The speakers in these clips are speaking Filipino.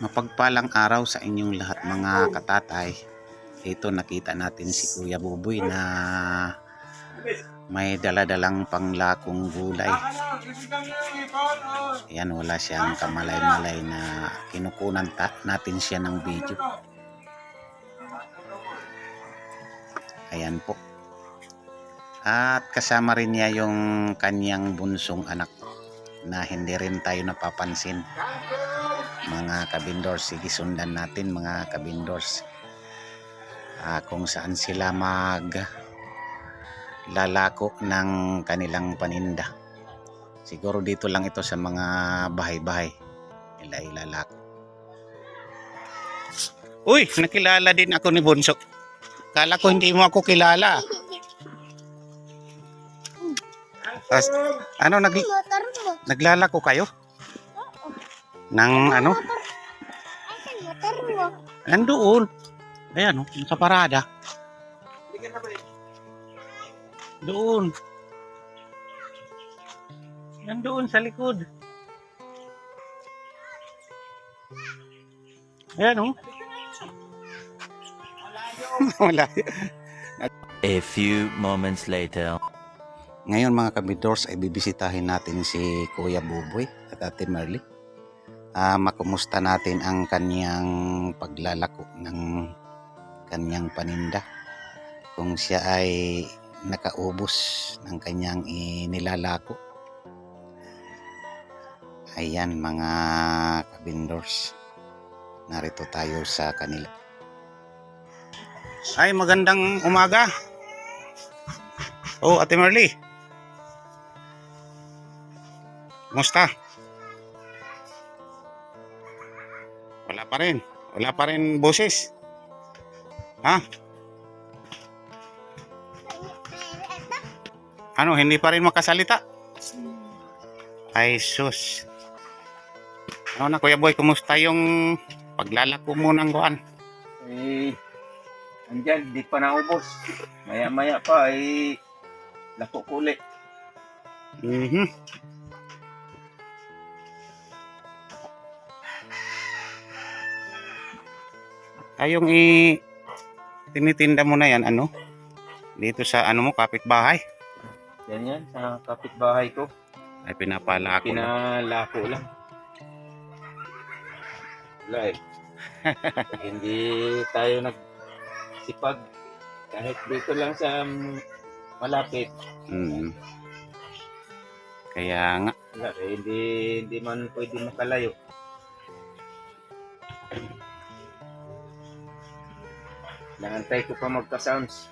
Mapagpalang araw sa inyong lahat mga katatay. Ito nakita natin si Kuya Buboy na may daladalang panglakong gulay. Ayan, wala siyang kamalay-malay na kinukunan natin siya ng video. Ayan po. At kasama rin niya yung kanyang bunsong anak na hindi rin tayo napapansin. Mga kabindors, sige sundan natin mga kabindors. Ah, kung saan sila mag lalako ng kanilang paninda. Siguro dito lang ito sa mga bahay-bahay nila ilalako. Uy, nakilala din ako ni Bunso. Kala ko hindi mo ako kilala. As, ano, nag, naglalako kayo? Nang ano? Asan motor mo? Nandoon. Ayan, oh, sa parada. Doon. Nandoon sa likod. Ayan, oh. Wala. A few moments later. Ngayon mga kabidors ay bibisitahin natin si Kuya Buboy at Ate Merly. Ah, makumusta natin ang kanyang paglalako ng kanyang paninda. Kung siya ay nakaubos ng kanyang inilalako. Ayan mga kabindors. Narito tayo sa kanila. Ay magandang umaga. Oh, Ate Merly. Kumusta? Pa rin. Wala pa rin boses. Ha? Ano, hindi pa rin makasalita? Ay, sus. Ano na, Kuya Boy, kumusta yung paglalako mo ng kuan? Eh, andyan, di pa naubos. Maya-maya pa, eh, lako kuli. Mhm. Ayong i tinitinda mo na yan, ano? Dito sa ano mo, kapitbahay. Yan yan, sa kapitbahay ko. Ay, pinapalako na. Pinalako lang. Wala eh. Hindi tayo nagsipag. Kahit dito lang sa mm, malapit. Mm. Kaya nga, Wala eh, hindi, hindi man pwede makalayo. Nangantay ko pa magka-sounds.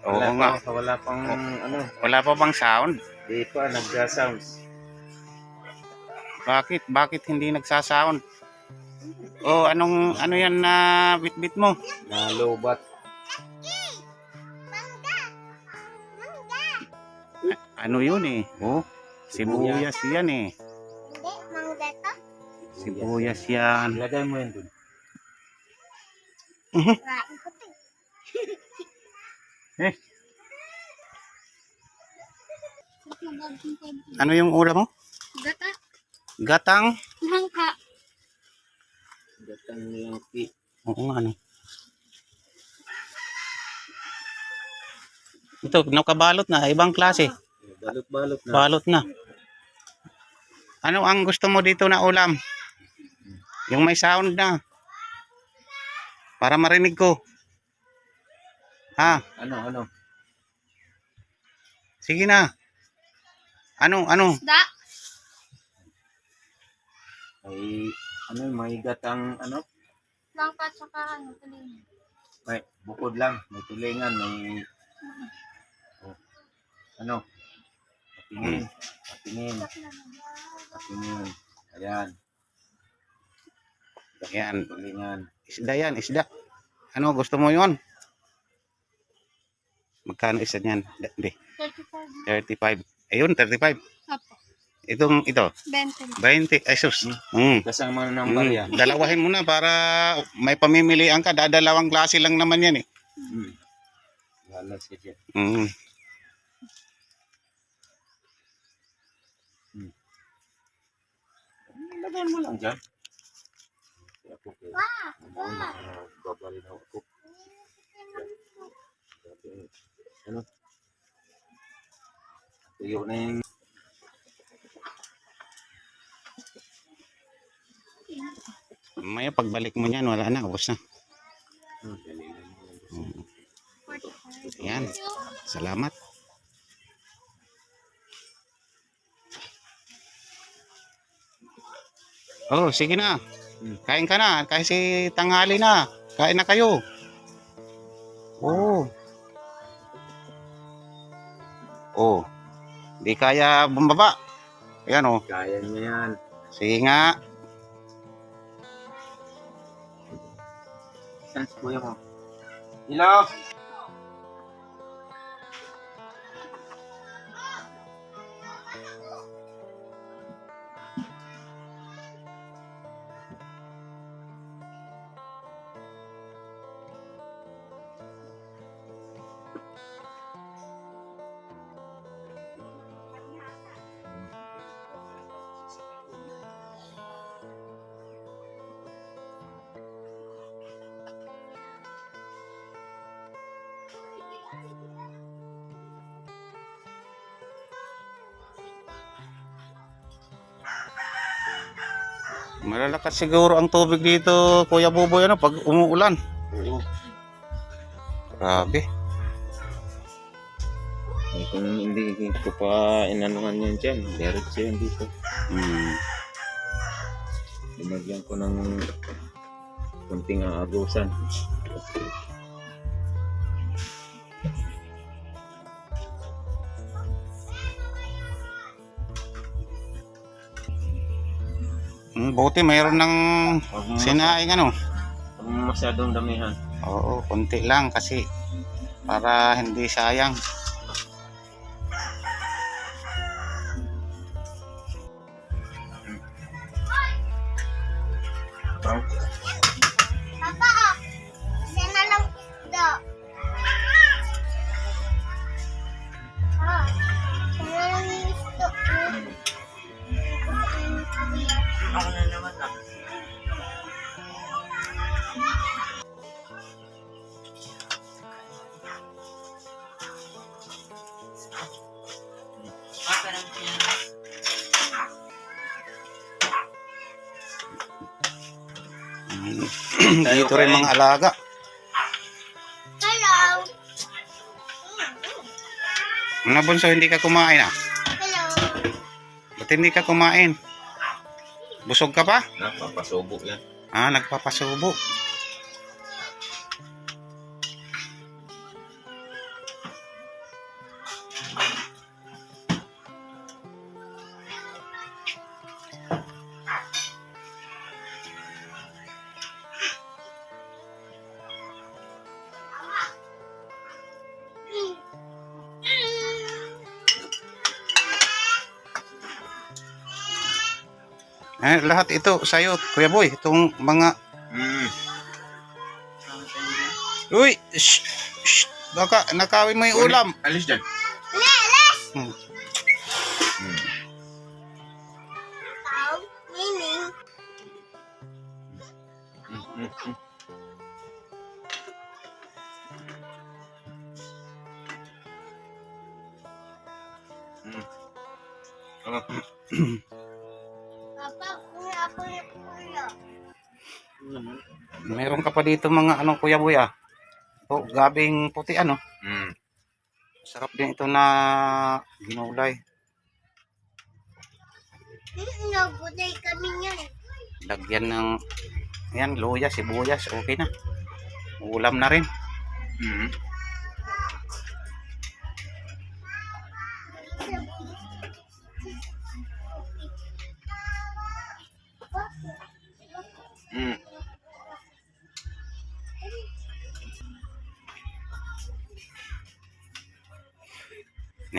oo Wala nga. pa, wala pang ano, Wala pa bang sound? di pa nagka-sounds. Bakit? Bakit hindi nagsasound? Oh, anong ano yan na bitbit mo? Na lobat. Ano yun eh? Oh, sibuyas yan eh. Hindi, mangga to. Sibuyas yan. Ilagay mo yan dun. To. Eh. Ano yung ulam mo? Gata. Gatang? Langka. Gatang langki. Oo nga ano. Ito, nakabalot na. Ibang klase. Balot-balot na. Balot na. Ano ang gusto mo dito na ulam? Yung may sound na. Para marinig ko. Ha? Ano, ano? Sige na. Ano, ano? Da. Ay, ano, may gatang, ano? Langka tsaka ano, tuloy. May, bukod lang. May tulingan, may... Oh. Ano? Patingin. Patingin. Patingin. Ayan. Ayan. Isda yan, isda. Ano, gusto mo yon? Magkano isa niyan? Hindi, 35. 35. Ayun, 35. Apo. Itong, ito, 20. 20. Ay, sus. Mm. Kasama na ng Mm. barya. Dalawahin mo na para may pamimilian ka. Dadalawang klase lang naman yan eh. Mm. Lalas ka dyan. Mm. Lagyan mo lang dyan. Ako kaya ano na babali na ako. Ano? Tuyo na yung Maya pagbalik mo niyan, wala na, ubos na. Hmm. Yan. Salamat. Oh, sige na. Kain ka na. Kasi tanghali na. Kain na kayo. Oh. Oh. Di kaya bumaba. Ayan oh. kaya niya yan. Sige nga. Si kuya mo? Malalakas siguro ang tubig dito, Kuya Buboy, ano, pag umuulan. Oo. Grabe. Eh, Kung hindi ko pa inanuhan yan dyan, diretso yan dito. Hmm. Binagyan ko ng kunting aagusan. Hmm, buti mayroon ng sinaing ano. Huwag masyadong damihan. Oo, konti lang kasi para hindi sayang. Oh. Papa, Dito rin mga alaga. Hello. Mga bunso, hindi ka kumain ah. Hello. Ba't hindi ka kumain? Busog ka pa? Napapasubo yan. Ah, nagpapasubo. Eh, lahat ito sa'yo, Kuya Boy. Itong mga... Mm. Uy! Shh! Shh! Baka nakawin mo yung ulam. Alis dyan. Hmm. Mm. Tao. Meaning. Mm, mm, mm. Meron ka pa dito mga ano, Kuya Boy ah. Ito, gabing puti ano. Mm. Sarap din ito na ginulay. Naguday kami niyan. Lagyan ng... Yan, luya, sibuyas. Okay na. Ulam na rin. Mm. Mm.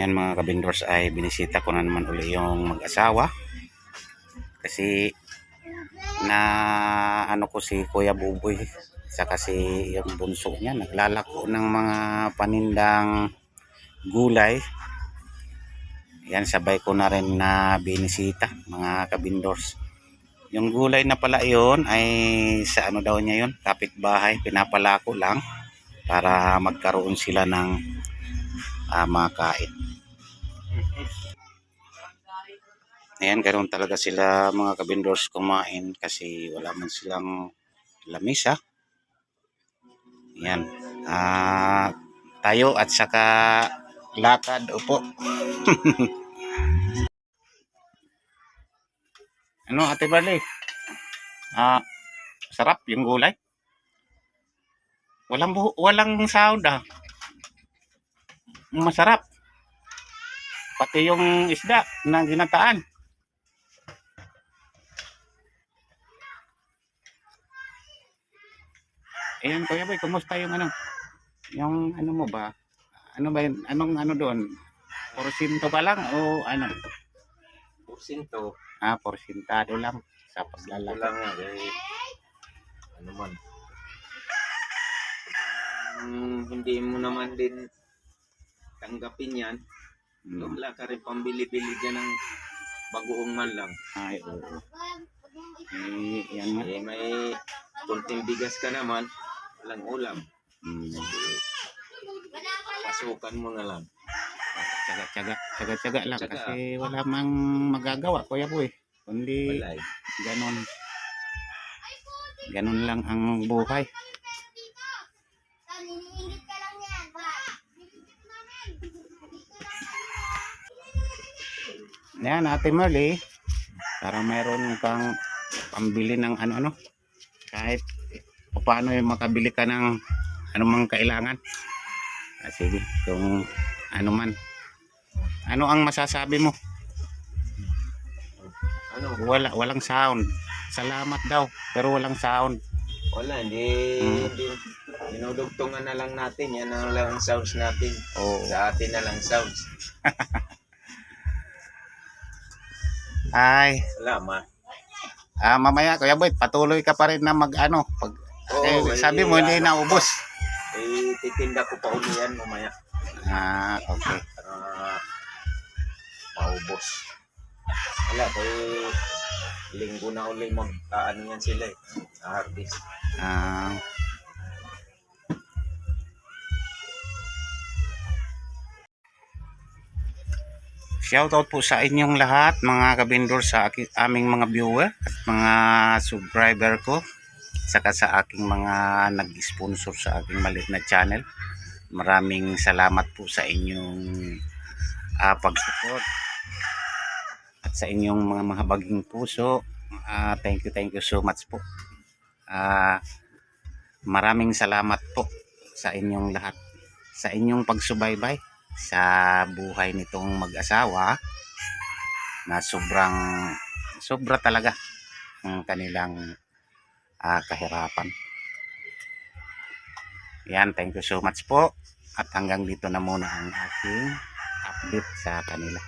Yan mga kabindors ay binisita ko na naman uli yung mag-asawa. Kasi na ano ko si Kuya Buboy sa kasi yung bunso niya naglalako ng mga panindang gulay. Yan sabay ko na rin na binisita mga kabindors. Yung gulay na pala yun ay sa ano daw niya yun, kapitbahay, pinapalako lang para magkaroon sila ng ah, makain. Ayan, ganoon talaga sila mga kabindors kumain kasi wala man silang lamisa. Ayan. Ah, tayo at saka lakad upo. ano Ate Barley? Ah, sarap yung gulay. Walang walang sound ah. Masarap. Pati yung isda na ginataan. Ayan, Kuya Boy, kumusta yung ano? Yung ano mo ba? Ano ba yun? Anong ano doon? Porsinto ba lang o ano? Porsinto. Ah, porsintado lang sa paglalaki. lang nga. Kaya, ano man. Kung hindi mo naman din tanggapin yan, Hmm. wala ka rin pambili-bili dyan ng bagoong man lang. Ay, oo. Eh, yan nga. Eh, may kunting bigas ka naman, walang ulam. Hmm. Pasukan mo na lang. Tsaga-tsaga. Tsaga-tsaga lang Tsaga. kasi wala mang magagawa, Kuya Boy. Kundi Wala eh. ganon. Ganon lang ang buhay. Niniingit ka lang yan, ba? Niniingit namin. Yan, Ate Marley. Para mayroon kang pambili ng ano-ano. Kahit paano yung makabili ka ng anumang kailangan. Ah, sige, kung ano man. Ano ang masasabi mo? Ano? Wala, walang sound. Salamat daw, pero walang sound. Wala, hindi, Hmm. hindi. Dinudugtungan na lang natin. Yan na lang ang sounds natin. Oo. Sa atin na lang sounds. Ay, Wala, ma. ah, mamaya, Kuya Boy, patuloy ka pa rin na mag-ano. Pag, Oo, eh, eh, sabi mo, hindi ano, naubos. Eh, titinda ko pa uli yan mamaya. Ah, okay. Para maubos. Wala, eh, linggo na uli mag, ah, ano yan sila eh. Harvest. Ah, Shoutout po sa inyong lahat mga kabindor sa aming mga viewer at mga subscriber ko saka sa aking mga nag-sponsor sa aking maliit na channel. Maraming salamat po sa inyong ah, pag-support at sa inyong mga mahabaging puso. Ah, thank you, thank you so much po. Ah, maraming salamat po sa inyong lahat sa inyong pagsubaybay sa buhay nitong mag-asawa na sobrang sobra talaga ang kanilang ah, kahirapan. Yan, thank you so much po. At hanggang dito na muna ang aking update sa kanila.